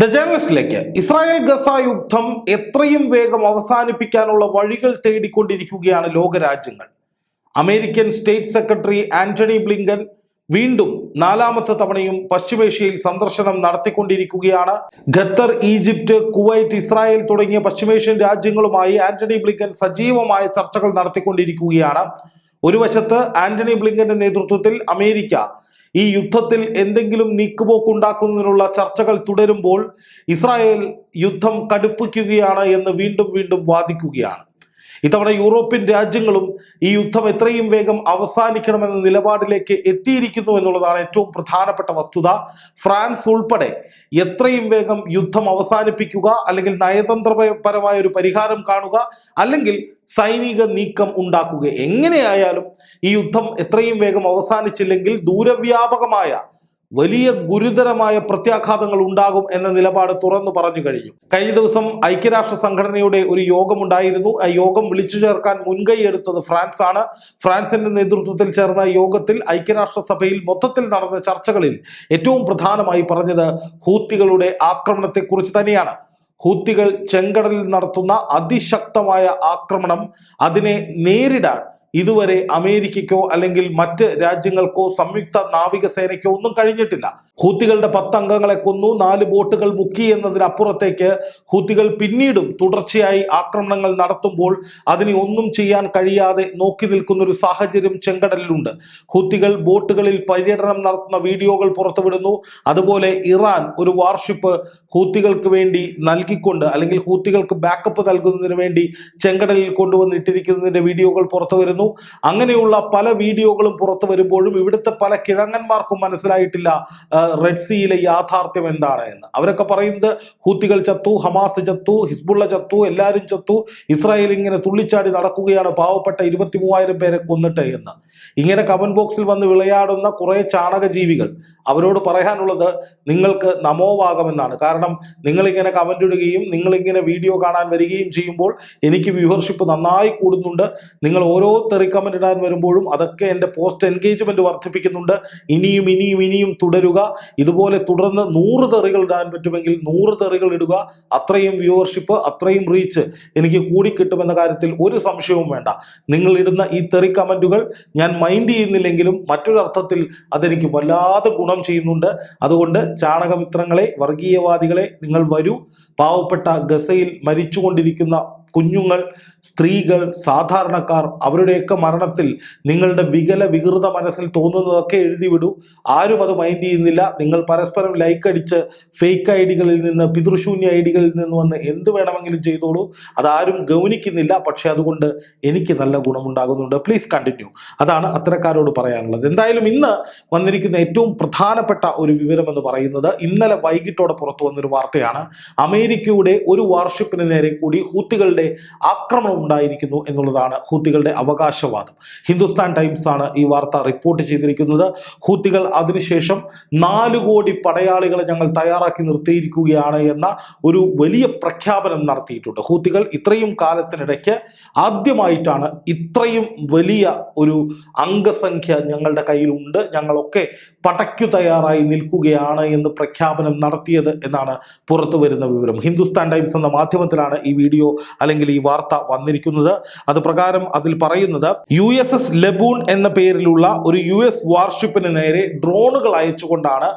The ജേണലിസ്റ്റിലേക്ക് Israel Gaza യുദ്ധം എത്രയും വേഗം അവസാനിപ്പിക്കാനുള്ള വഴികൾ തേടിക്കൊണ്ടിരിക്കുകയാണ് ലോകരാജ്യങ്ങൾ. American state secretary Antony Blinken വീണ്ടും നാലാമത്തെ തവണയും പശ്ചിമേഷ്യയിൽ സന്ദർശനം നടത്തിക്കൊണ്ടിരിക്കുകയാണ്. ഖത്തർ ഈജിപ്റ്റ് കുവൈറ്റ് ഇസ്രായേൽ തുടങ്ങിയ പശ്ചിമേഷ്യൻ രാജ്യങ്ങളുമായി ആന്റണി ബ്ലിങ്കൻ സജീവമായ ചർച്ചകൾ നടത്തിക്കൊണ്ടിരിക്കുകയാണ്. ഒരു വശത്ത് ആന്റണി ബ്ലിങ്കന്റെ നേതൃത്വത്തിൽ അമേരിക്ക ഈ യുദ്ധത്തിൽ എന്തെങ്കിലും നീക്കുപോക്കുണ്ടാക്കുന്നതിനുള്ള ചർച്ചകൾ തുടരുമ്പോൾ ഇസ്രായേൽ യുദ്ധം കടുപ്പിക്കുകയാണ് എന്ന് വീണ്ടും വീണ്ടും വാദിക്കുകയാണ്. ഇത്തവണ യൂറോപ്യൻ രാജ്യങ്ങളും ഈ യുദ്ധം എത്രയും വേഗം അവസാനിക്കണമെന്ന നിലപാടിലേക്ക് എത്തിയിരിക്കുന്നു എന്നുള്ളതാണ് ഏറ്റവും പ്രധാനപ്പെട്ട വസ്തുത. ഫ്രാൻസ് ഉൾപ്പെടെ എത്രയും വേഗം യുദ്ധം അവസാനിപ്പിക്കുക അല്ലെങ്കിൽ നയതന്ത്രപരമായ ഒരു പരിഹാരം കാണുക അല്ലെങ്കിൽ സൈനിക നീക്കം ഉണ്ടാക്കുക. എങ്ങനെയായാലും ഈ യുദ്ധം എത്രയും വേഗം അവസാനിച്ചില്ലെങ്കിൽ ദൂരവ്യാപകമായ വലിയ ഗുരുതരമായ പ്രത്യാഘാതങ്ങൾ ഉണ്ടാകും എന്ന നിലപാട് തുറന്നു പറഞ്ഞു കഴിഞ്ഞു. കഴിഞ്ഞ ദിവസം ഐക്യരാഷ്ട്ര സംഘടനയുടെ ഒരു യോഗമുണ്ടായിരുന്നു. ആ യോഗം വിളിച്ചു ചേർക്കാൻ മുൻകൈ എടുത്തത് ഫ്രാൻസ് ആണ് ഫ്രാൻസിന്റെ നേതൃത്വത്തിൽ ചേർന്ന യോഗത്തിൽ ഐക്യരാഷ്ട്ര സഭയിൽ മൊത്തത്തിൽ നടന്ന ചർച്ചകളിൽ ഏറ്റവും പ്രധാനമായി പറഞ്ഞത് ഹൂത്തികളുടെ ആക്രമണത്തെക്കുറിച്ച് തന്നെയാണ്. ഹൂത്തികൾ ചെങ്കടലിൽ നടത്തുന്ന അതിശക്തമായ ആക്രമണം അതിനെ നേരിടാൻ ഇതുവരെ അമേരിക്കയ്ക്കോ അല്ലെങ്കിൽ മറ്റ് രാജ്യങ്ങൾക്കോ സംയുക്ത നാവികസേനയ്ക്കോ ഒന്നും കഴിഞ്ഞിട്ടില്ല. ഹൂത്തികളുടെ പത്ത് അംഗങ്ങളെ കൊന്നു നാല് ബോട്ടുകൾ മുക്കി എന്നതിനപ്പുറത്തേക്ക് ഹൂത്തികൾ പിന്നീടും തുടർച്ചയായി ആക്രമണങ്ങൾ നടത്തുമ്പോൾ അതിനെ ഒന്നും ചെയ്യാൻ കഴിയാതെ നോക്കി നിൽക്കുന്ന ഒരു സാഹചര്യം ചെങ്കടലിലുണ്ട്. ഹൂത്തികൾ ബോട്ടുകളിൽ പര്യടനം നടത്തുന്ന വീഡിയോകൾ പുറത്തുവിടുന്നു. അതുപോലെ ഇറാൻ ഒരു വാർഷിപ്പ് ഹൂത്തികൾക്ക് വേണ്ടി നൽകിക്കൊണ്ട് അല്ലെങ്കിൽ ഹൂത്തികൾക്ക് ബാക്കപ്പ് നൽകുന്നതിന് വേണ്ടി ചെങ്കടലിൽ കൊണ്ടുവന്നിട്ടിരിക്കുന്നതിന്റെ വീഡിയോകൾ പുറത്തു വരുന്നു അങ്ങനെയുള്ള പല വീഡിയോകളും പുറത്തു വരുമ്പോഴും ഇവിടുത്തെ പല കിഴങ്ങന്മാർക്കും മനസ്സിലായിട്ടില്ല റെഡ് സീയിലെ യാഥാർത്ഥ്യം എന്താണ് എന്ന്. അവരൊക്കെ പറയുന്നത് ഹൂത്തികൾ ചത്തു ഹമാസ് ചത്തു ഹിസ്ബുള്ള ചത്തു എല്ലാവരും ചത്തു ഇസ്രായേൽ ഇങ്ങനെ തുള്ളിച്ചാടി നടക്കുകയാണ് പാവപ്പെട്ട ഇരുപത്തി മൂവായിരം പേരെ കൊന്നിട്ട് എന്ന്. ഇങ്ങനെ കമന്റ് ബോക്സിൽ വന്ന് വിളയാടുന്ന കുറെ ചാണകജീവികൾ അവരോട് പറയാനുള്ളത് നിങ്ങൾക്ക് നമോവാകമെന്നാണ് കാരണം നിങ്ങളിങ്ങനെ കമന്റ് ഇടുകയും നിങ്ങളിങ്ങനെ വീഡിയോ കാണാൻ വരികയും ചെയ്യുമ്പോൾ എനിക്ക് വ്യൂവർഷിപ്പ് നന്നായി കൂടുന്നുണ്ട്. നിങ്ങൾ ഓരോ തെറി കമന്റ് ഇടാൻ വരുമ്പോഴും അതൊക്കെ എന്റെ പോസ്റ്റ് എൻഗേജ്മെന്റ് വർദ്ധിപ്പിക്കുന്നുണ്ട്. ഇനിയും ഇനിയും ഇനിയും തുടരുക. ഇതുപോലെ തുടർന്ന് നൂറ് തെറികൾ ഇടാൻ പറ്റുമെങ്കിൽ നൂറ് തെറികൾ ഇടുക. അത്രയും വ്യൂവർഷിപ്പ് അത്രയും റീച്ച് എനിക്ക് കൂടി കിട്ടുമെന്ന കാര്യത്തിൽ ഒരു സംശയവും വേണ്ട. നിങ്ങൾ ഇടുന്ന ഈ തെറി കമന്റുകൾ ഞാൻ മൈൻഡ് ചെയ്യുന്നില്ലെങ്കിലും മറ്റൊരർത്ഥത്തിൽ അതെനിക്ക് വല്ലാതെ ഗുണം ചെയ്യുന്നുണ്ട്. അതുകൊണ്ട് ചാണകമിത്രങ്ങളെ വർഗീയവാദികളെ നിങ്ങൾ വരൂ. പാവപ്പെട്ട ഗസയിൽ മരിച്ചുകൊണ്ടിരിക്കുന്ന കുഞ്ഞുങ്ങൾ സ്ത്രീകൾ സാധാരണക്കാർ അവരുടെയൊക്കെ മരണത്തിൽ നിങ്ങളുടെ വികല വികൃത മനസ്സിൽ തോന്നുന്നതൊക്കെ എഴുതി വിടൂ. ആരും അത് മൈൻഡ് ചെയ്യുന്നില്ല. നിങ്ങൾ പരസ്പരം ലൈക്ക് അടിച്ച് ഫേക്ക് ഐ ഡികളിൽ നിന്ന് പിതൃശൂന്യ ഐ ഡികളിൽ നിന്ന് വന്ന് എന്ത് വേണമെങ്കിലും ചെയ്തോളൂ. അതാരും ഗൗനിക്കുന്നില്ല. പക്ഷെ അതുകൊണ്ട് എനിക്ക് നല്ല ഗുണമുണ്ടാകുന്നുണ്ട്. പ്ലീസ് കണ്ടിന്യൂ അതാണ് അത്തരക്കാരോട് പറയാനുള്ളത്. എന്തായാലും ഇന്ന് വന്നിരിക്കുന്ന ഏറ്റവും പ്രധാനപ്പെട്ട ഒരു വിവരം എന്ന് പറയുന്നത് ഇന്നലെ വൈകിട്ടോടെ പുറത്തു വന്നൊരു വാർത്തയാണ്. അമേരിക്കയുടെ ഒരു വാർഷിപ്പിന് നേരെ കൂടി ഹൂത്തികളുടെ ആക്രമണം ഉണ്ടായിരിക്കുന്നു എന്നുള്ളതാണ് ഹൂത്തികളുടെ അവകാശവാദം. ഹിന്ദുസ്ഥാൻ ടൈംസ് ആണ് ഈ വാർത്ത റിപ്പോർട്ട് ചെയ്തിരിക്കുന്നത്. ഹൂത്തികൾ അതിനുശേഷം നാല് കോടി പടയാളികളെ ഞങ്ങൾ തയ്യാറാക്കി നിർത്തിയിരിക്കുകയാണ് എന്ന ഒരു വലിയ പ്രഖ്യാപനം നടത്തിയിട്ടുണ്ട്. ഹൂത്തികൾ ഇത്രയും കാലത്തിനിടയ്ക്ക് ആദ്യമായിട്ടാണ് ഇത്രയും വലിയ ഒരു അംഗസംഖ്യ ഞങ്ങളുടെ കയ്യിലുണ്ട്. ഞങ്ങളൊക്കെ പടയ്ക്കു തയ്യാറായി നിൽക്കുകയാണ് എന്ന് പ്രഖ്യാപനം നടത്തിയത് എന്നാണ് പുറത്തു വരുന്ന വിവരം. ഹിന്ദുസ്ഥാൻ ടൈംസ് എന്ന മാധ്യമത്തിലാണ് ഈ വീഡിയോ അല്ലെങ്കിൽ ഈ വാർത്ത വന്നിരിക്കുന്നത് അത് പ്രകാരം അതിൽ പറയുന്നത് യു എസ് എസ് ലബൂൺ എന്ന പേരിലുള്ള ഒരു യു എസ് വാർഷിപ്പിന് നേരെ ഡ്രോണുകൾ അയച്ചുകൊണ്ടാണ്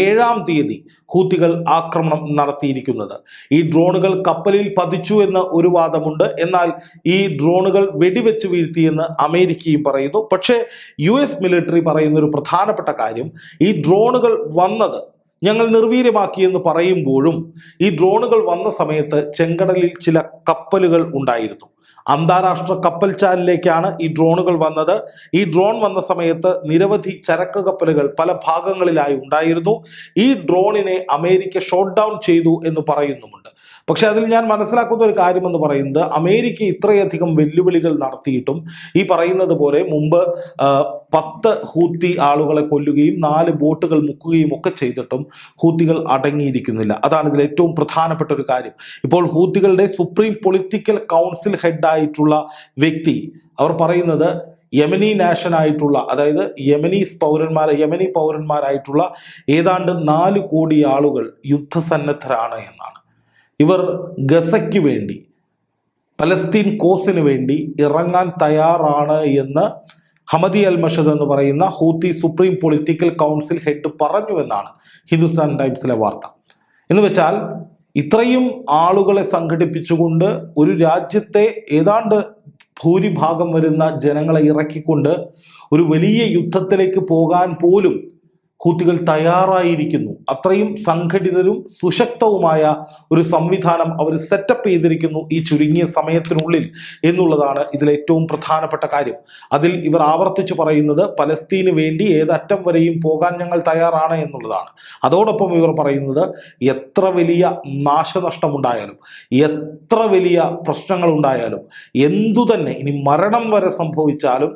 ഏഴാം തീയതി ഹൂത്തികൾ ആക്രമണം നടത്തിയിരിക്കുന്നത്. ഈ ഡ്രോണുകൾ കപ്പലിൽ പതിച്ചു എന്ന് ഒരു വാദമുണ്ട്. എന്നാൽ ഈ ഡ്രോണുകൾ വെടിവെച്ച് വീഴ്ത്തിയെന്ന് അമേരിക്കയും പറയുന്നു. പക്ഷേ യു എസ് മിലിറ്ററി പറയുന്ന ഒരു പ്രധാനപ്പെട്ട കാര്യം ഈ ഡ്രോണുകൾ വന്നത് ഞങ്ങൾ നിർവീര്യമാക്കിയെന്ന് പറയുമ്പോഴും ഈ ഡ്രോണുകൾ വന്ന സമയത്ത് ചെങ്കടലിൽ ചില കപ്പലുകൾ ഉണ്ടായിരുന്നു. അന്താരാഷ്ട്ര കപ്പൽ ചാലിലേക്കാണ് ഈ ഡ്രോണുകൾ വന്നത്. ഈ ഡ്രോൺ വന്ന സമയത്ത് നിരവധി ചരക്ക് കപ്പലുകൾ പല ഭാഗങ്ങളിലായി ഉണ്ടായിരുന്നു. ഈ ഡ്രോണിനെ അമേരിക്ക ഷോട്ട് ഡൗൺ ചെയ്തു എന്ന് പറയുന്നുമുണ്ട്. പക്ഷെ അതിൽ ഞാൻ മനസ്സിലാക്കുന്ന ഒരു കാര്യം എന്ന് പറയുന്നത് അമേരിക്ക ഇത്രയധികം വെല്ലുവിളികൾ നടത്തിയിട്ടും ഈ പറയുന്നത് പോലെ മുമ്പ് പത്ത് ഹൂത്തി ആളുകളെ കൊല്ലുകയും നാല് ബോട്ടുകൾ മുക്കുകയും ഒക്കെ ചെയ്തിട്ടും ഹൂത്തികൾ അടങ്ങിയിരിക്കുന്നില്ല. അതാണ് ഇതിൽ ഏറ്റവും പ്രധാനപ്പെട്ട ഒരു കാര്യം. ഇപ്പോൾ ഹൂത്തികളുടെ സുപ്രീം പൊളിറ്റിക്കൽ കൗൺസിൽ ഹെഡായിട്ടുള്ള വ്യക്തി അവർ പറയുന്നത് യമനി നാഷനായിട്ടുള്ള അതായത് യമനീസ് പൗരന്മാർ യമനി പൗരന്മാരായിട്ടുള്ള ഏതാണ്ട് നാല് കോടി ആളുകൾ യുദ്ധസന്നദ്ധരാണ് എന്നാണ്. ഇവർ ഗസയ്ക്ക് വേണ്ടി പലസ്തീൻ കോസിന് വേണ്ടി ഇറങ്ങാൻ തയ്യാറാണ് എന്ന് ഹമദി അൽ മഷദ് എന്ന് പറയുന്ന Houthi supreme political council head പറഞ്ഞു എന്നാണ് ഹിന്ദുസ്ഥാൻ ടൈംസിലെ വാർത്ത. എന്ന് വെച്ചാൽ ഇത്രയും ആളുകളെ സംഘടിപ്പിച്ചുകൊണ്ട് ഒരു രാജ്യത്തെ ഏതാണ്ട് ഭൂരിഭാഗം വരുന്ന ജനങ്ങളെ ഇറക്കിക്കൊണ്ട് ഒരു വലിയ യുദ്ധത്തിലേക്ക് പോകാൻ പോലും ഹൂത്തികൾ തയ്യാറായിരിക്കുന്നു. അത്രയും സംഘടിതരും സുശക്തവുമായ ഒരു സംവിധാനം അവർ സെറ്റപ്പ് ചെയ്തിരിക്കുന്നു ഈ ചുരുങ്ങിയ സമയത്തിനുള്ളിൽ എന്നുള്ളതാണ് ഇതിൽ ഏറ്റവും പ്രധാനപ്പെട്ട കാര്യം. അതിൽ ഇവർ ആവർത്തിച്ചു പറയുന്നത് പലസ്തീന് വേണ്ടി ഏതറ്റം വരെയും പോകാൻ ഞങ്ങൾ തയ്യാറാണ് എന്നുള്ളതാണ്. അതോടൊപ്പം ഇവർ പറയുന്നത് എത്ര വലിയ നാശനഷ്ടമുണ്ടായാലും എത്ര വലിയ പ്രശ്നങ്ങൾ ഉണ്ടായാലും എന്തു തന്നെ ഇനി മരണം വരെ സംഭവിച്ചാലും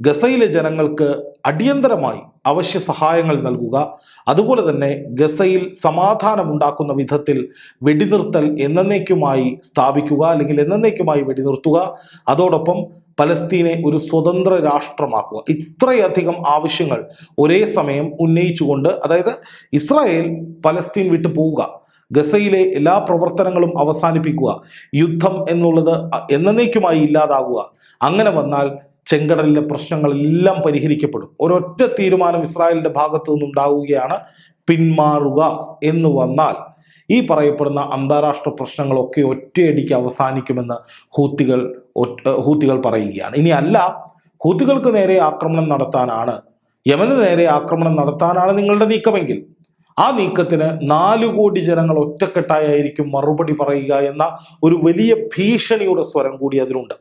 ഗസയിലെ ജനങ്ങൾക്ക് അടിയന്തരമായി അവശ്യ സഹായങ്ങൾ നൽകുക. അതുപോലെ തന്നെ ഗസയിൽ സമാധാനമുണ്ടാക്കുന്ന വിധത്തിൽ വെടിനിർത്തൽ എന്നേക്കുമായി സ്ഥാപിക്കുക അല്ലെങ്കിൽ എന്നേക്കുമായി വെടിനിർത്തുക. അതോടൊപ്പം പലസ്തീനെ ഒരു സ്വതന്ത്ര രാഷ്ട്രമാക്കുക. ഇത്രയധികം ആവശ്യങ്ങൾ ഒരേ സമയം ഉന്നയിച്ചുകൊണ്ട് അതായത് ഇസ്രായേൽ പലസ്തീൻ വിട്ടു പോവുക. ഗസയിലെ എല്ലാ പ്രവർത്തനങ്ങളും അവസാനിപ്പിക്കുക. യുദ്ധം എന്നുള്ളത് എന്നേക്കുമായി ഇല്ലാതാകുക അങ്ങനെ വന്നാൽ ചെങ്കടലിലെ പ്രശ്നങ്ങളെല്ലാം പരിഹരിക്കപ്പെടും. ഒരൊറ്റ തീരുമാനം ഇസ്രായേലിന്റെ ഭാഗത്തു നിന്നുണ്ടാവുകയാണ് പിന്മാറുക എന്ന് വന്നാൽ ഈ പറയപ്പെടുന്ന അന്താരാഷ്ട്ര പ്രശ്നങ്ങളൊക്കെ ഒറ്റയടിക്ക് അവസാനിക്കുമെന്ന് ഹൂത്തികൾ ഹൂത്തികൾ പറയുകയാണ്. ഇനി അല്ല ഹൂത്തികൾക്ക് നേരെ ആക്രമണം നടത്താനാണ് യമന് നേരെ ആക്രമണം നടത്താനാണ് നിങ്ങളുടെ നീക്കമെങ്കിൽ. ആ നീക്കത്തിന് നാലു കോടി ജനങ്ങൾ ഒറ്റക്കെട്ടായിരിക്കും മറുപടി പറയുക എന്ന ഒരു വലിയ ഭീഷണിയുടെ സ്വരം കൂടി അതിലുണ്ട്.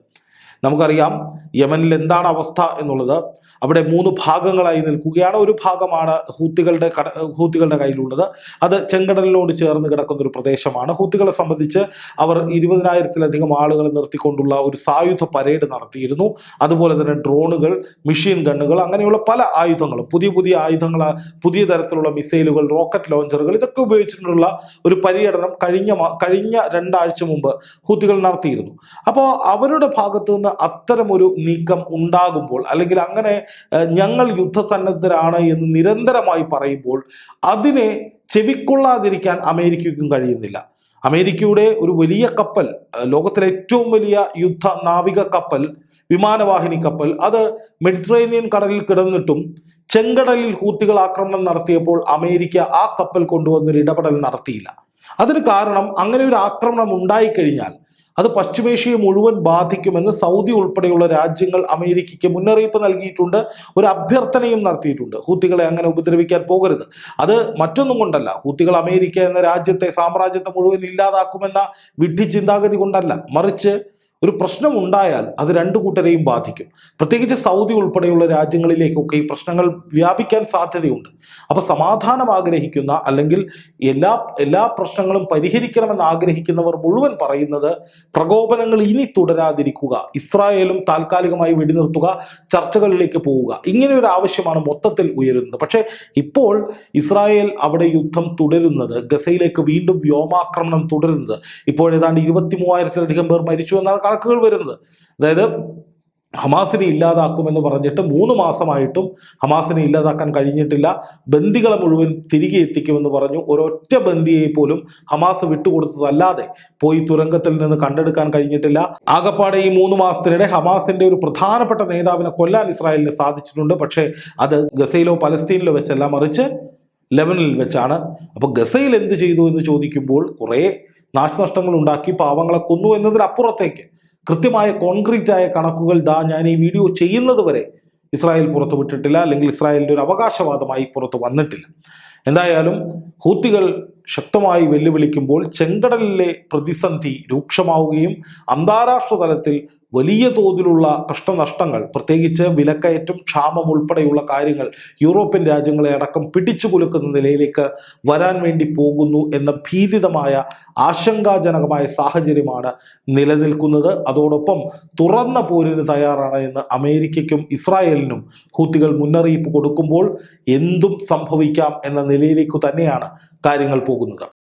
നമുക്കറിയാം യമനിൽ എന്താണ് അവസ്ഥ എന്നുള്ളത്. അവിടെ മൂന്ന് ഭാഗങ്ങളായി നിൽക്കുകയാണ്. ഒരു ഭാഗമാണ് ഹൂത്തികളുടെ ഹൂത്തികളുടെ കയ്യിലുള്ളത്. അത് ചെങ്കടലിനോട് ചേർന്ന് കിടക്കുന്ന ഒരു പ്രദേശമാണ്. ഹൂത്തികളെ സംബന്ധിച്ച് അവർ ഇരുപതിനായിരത്തിലധികം ആളുകളെ നിർത്തിക്കൊണ്ടുള്ള ഒരു സായുധ പരേഡ് നടത്തിയിരുന്നു. അതുപോലെ തന്നെ ഡ്രോണുകൾ മെഷീൻ ഗണ്ണുകൾ അങ്ങനെയുള്ള പല ആയുധങ്ങളും പുതിയ പുതിയ ആയുധങ്ങൾ പുതിയ തരത്തിലുള്ള മിസൈലുകൾ റോക്കറ്റ് ലോഞ്ചറുകൾ ഇതൊക്കെ ഉപയോഗിച്ചിട്ടുള്ള ഒരു പര്യടനം കഴിഞ്ഞ കഴിഞ്ഞ രണ്ടാഴ്ച മുമ്പ് ഹൂത്തികൾ നടത്തിയിരുന്നു. അപ്പോൾ അവരുടെ ഭാഗത്തു നിന്ന് അത്തരം ഒരു നീക്കം ഉണ്ടാകുമ്പോൾ അല്ലെങ്കിൽ അങ്ങനെ ഞങ്ങൾ യുദ്ധസന്നദ്ധരാണ് എന്ന് നിരന്തരമായി പറയുമ്പോൾ അതിനെ ചെവിക്കൊള്ളാതിരിക്കാൻ അമേരിക്കയ്ക്കും കഴിയുന്നില്ല. അമേരിക്കയുടെ ഒരു വലിയ കപ്പൽ ലോകത്തിലെ ഏറ്റവും വലിയ യുദ്ധ നാവിക കപ്പൽ വിമാനവാഹിനി കപ്പൽ അത് മെഡിറ്ററേനിയൻ കടലിൽ കിടന്നിട്ടും ചെങ്കടലിൽ ഹൂത്തികൾ ആക്രമണം നടത്തിയപ്പോൾ അമേരിക്ക ആ കപ്പൽ കൊണ്ടുവന്നൊരു ഇടപെടൽ നടത്തിയില്ല. അതിന് കാരണം അങ്ങനെ ഒരു ആക്രമണം ഉണ്ടായിക്കഴിഞ്ഞാൽ അത് പശ്ചിമേഷ്യയെ മുഴുവൻ ബാധിക്കുമെന്ന് സൗദി ഉൾപ്പെടെയുള്ള രാജ്യങ്ങൾ അമേരിക്കയ്ക്ക് മുന്നറിയിപ്പ് നൽകിയിട്ടുണ്ട് ഒരു അഭ്യർത്ഥനയും നടത്തിയിട്ടുണ്ട്. ഹൂത്തികളെ അങ്ങനെ ഉപദ്രവിക്കാൻ പോകരുത്. അത് മറ്റൊന്നും കൊണ്ടല്ല. ഹൂത്തികൾ അമേരിക്ക എന്ന രാജ്യത്തെ സാമ്രാജ്യത്തെ മുഴുവൻ ഇല്ലാതാക്കുമെന്ന വിഡ്ഢി ചിന്താഗതി കൊണ്ടല്ല. മറിച്ച് ഒരു പ്രശ്നം ഉണ്ടായാൽ അത് രണ്ടു കൂട്ടരെയും ബാധിക്കും. പ്രത്യേകിച്ച് സൗദി ഉൾപ്പെടെയുള്ള രാജ്യങ്ങളിലേക്കൊക്കെ ഈ പ്രശ്നങ്ങൾ വ്യാപിക്കാൻ സാധ്യതയുണ്ട്. അപ്പൊ സമാധാനം ആഗ്രഹിക്കുന്ന അല്ലെങ്കിൽ എല്ലാ എല്ലാ പ്രശ്നങ്ങളും പരിഹരിക്കണമെന്ന് ആഗ്രഹിക്കുന്നവർ മുഴുവൻ പറയുന്നത് പ്രകോപനങ്ങൾ ഇനി തുടരാതിരിക്കുക ഇസ്രായേലും താൽക്കാലികമായി വെടിനിർത്തുക ചർച്ചകളിലേക്ക് പോവുക. ഇങ്ങനെ ഒരു ആവശ്യമാണ് മൊത്തത്തിൽ ഉയരുന്നത്. പക്ഷേ ഇപ്പോൾ ഇസ്രായേൽ അവിടെ യുദ്ധം തുടരുന്നത് ഗസയിലേക്ക് വീണ്ടും വ്യോമാക്രമണം തുടരുന്നത്. ഇപ്പോൾ ഏതാണ്ട് ഇരുപത്തി മൂവായിരത്തിലധികം പേർ മരിച്ചു എന്നാണ് കണക്കുകൾ വരുന്നത്. അതായത് ഹമാസിനെ ഇല്ലാതാക്കുമെന്ന് പറഞ്ഞിട്ട് മൂന്ന് മാസമായിട്ടും ഹമാസിനെ ഇല്ലാതാക്കാൻ കഴിഞ്ഞിട്ടില്ല. ബന്ദികളെ മുഴുവൻ തിരികെ എത്തിക്കുമെന്ന് പറഞ്ഞു. ഒരൊറ്റ ബന്ദിയെ പോലും ഹമാസ് വിട്ടുകൊടുത്തതല്ലാതെ പോയി തുരങ്കത്തിൽ നിന്ന് കണ്ടെടുക്കാൻ കഴിഞ്ഞിട്ടില്ല. ആകപ്പാടെ ഈ മൂന്ന് മാസത്തിനിടെ ഹമാസിന്റെ ഒരു പ്രധാനപ്പെട്ട നേതാവിനെ കൊല്ലാൻ ഇസ്രായേലിന് സാധിച്ചിട്ടുണ്ട്. പക്ഷേ അത് ഗസയിലോ പലസ്തീനിലോ വെച്ചല്ല മറിച്ച് ലെബനിൽ വെച്ചാണ്. അപ്പോൾ ഗസയിൽ എന്ത് ചെയ്തു എന്ന് ചോദിക്കുമ്പോൾ കുറേ നാശനഷ്ടങ്ങൾ ഉണ്ടാക്കി പാവങ്ങളെ കൊന്നു എന്നതിനപ്പുറത്തേക്ക് കൃത്യമായ കോൺക്രീറ്റ് ആയ കണക്കുകൾ ദാ ഞാൻ ഈ വീഡിയോ ചെയ്യുന്നത് വരെ ഇസ്രായേൽ പുറത്തു വിട്ടിട്ടില്ല അല്ലെങ്കിൽ ഇസ്രായേലിന്റെ ഒരു അവകാശവാദമായി പുറത്തു വന്നിട്ടില്ല. എന്തായാലും ഹൂത്തികൾ ശക്തമായി വെല്ലുവിളിക്കുമ്പോൾ ചെങ്കടലിലെ പ്രതിസന്ധി രൂക്ഷമാവുകയും അന്താരാഷ്ട്ര തലത്തിൽ വലിയ തോതിലുള്ള കഷ്ടനഷ്ടങ്ങൾ പ്രത്യേകിച്ച് വിലക്കയറ്റം ക്ഷാമം ഉൾപ്പെടെയുള്ള കാര്യങ്ങൾ യൂറോപ്യൻ രാജ്യങ്ങളെ അടക്കം പിടിച്ചു കുലുക്കുന്ന നിലയിലേക്ക് വരാൻ വേണ്ടി പോകുന്നു എന്ന ഭീതിതമായ ആശങ്കാജനകമായ സാഹചര്യമാണ് നിലനിൽക്കുന്നത്. അതോടൊപ്പം തുറന്ന പോരിന് തയ്യാറാണ് എന്ന് അമേരിക്കയ്ക്കും ഇസ്രായേലിനും ഹൂത്തികൾ മുന്നറിയിപ്പ് കൊടുക്കുമ്പോൾ എന്തും സംഭവിക്കാം എന്ന നിലയിലേക്ക് തന്നെയാണ് കാര്യങ്ങൾ പോകുന്നത്.